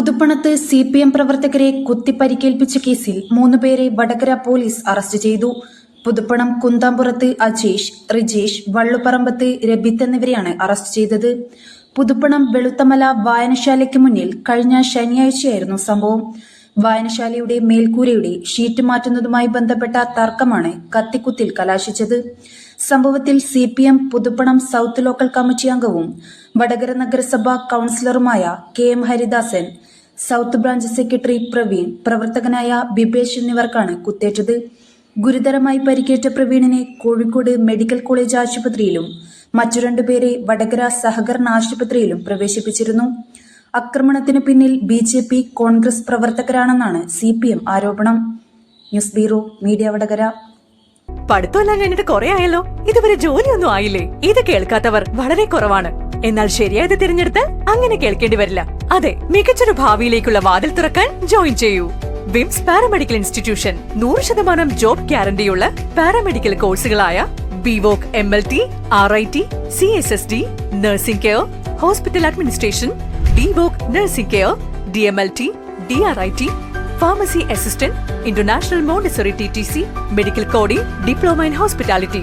പുതുപ്പണത്ത് C P M പ്രവർത്തകരെ കുത്തിപ്പരിക്കേൽപ്പിച്ച കേസിൽ മൂന്നുപേരെ വടകര പോലീസ് അറസ്റ്റ് ചെയ്തു. പുതുപ്പണം കുന്താമ്പുറത്ത് അജേഷ് റിജേഷ് വള്ളുപറമ്പത്ത് രബിത്ത് എന്നിവരെയാണ് അറസ്റ്റ് ചെയ്തത്. പുതുപ്പണം വെളുത്തമല വായനശാലയ്ക്ക് മുന്നിൽ കഴിഞ്ഞ ശനിയാഴ്ചയായിരുന്നു സംഭവം. വായനശാലയുടെ മേൽക്കൂരയുടെ ഷീറ്റ് മാറ്റുന്നതുമായി ബന്ധപ്പെട്ട തർക്കമാണ് കത്തിക്കുത്തിൽ കലാശിച്ചത്. സംഭവത്തിൽ C P M Puthuppanam south local committee അംഗവും വടകര നഗരസഭാ കൌൺസിലറുമായ K M Haridasan south branch secretary Praveen പ്രവർത്തകനായ ബിബേഷ് എന്നിവർക്കാണ് കുത്തേറ്റത്. ഗുരുതരമായി പരിക്കേറ്റ പ്രവീണിനെ കോഴിക്കോട് മെഡിക്കൽ കോളേജ് ആശുപത്രിയിലും മറ്റു രണ്ടുപേരെ വടകര സഹകരണ ആശുപത്രിയിലും പ്രവേശിപ്പിച്ചിരുന്നു. ആക്രമണത്തിന് പിന്നിൽ ബി ജെ പി കോൺഗ്രസ് പ്രവർത്തകരാണെന്നാണ് സി പി എം ആരോപണം. News bureau media Vadakara. പഠിത്തമെല്ലാം കഴിഞ്ഞിട്ട് കുറെ ആയല്ലോ. ഇതുവരെ ജോലിയൊന്നും ആയില്ലേ? ഇത് കേൾക്കാത്തവർ വളരെ കുറവാണ്. എന്നാൽ ശരിയായത് തിരഞ്ഞെടുത്താൽ അങ്ങനെ കേൾക്കേണ്ടി വരില്ല. അതെ മികച്ചൊരു ഭാവിയിലേക്കുള്ള വാതിൽ തുറക്കാൻ ജോയിൻ ചെയ്യൂ. വിംസ് പാരാമെഡിക്കൽ ഇൻസ്റ്റിറ്റ്യൂഷൻ നൂറ് ശതമാനം ജോബ് ഗ്യാരണ്ടിയുള്ള paramedical കോഴ്സുകളായ B Voc M L T R I T C S S D nursing care hospital administration D Voc nursing care D M L T D R I T pharmacy assistant international Montessori T T C medical coding diploma in hospitality.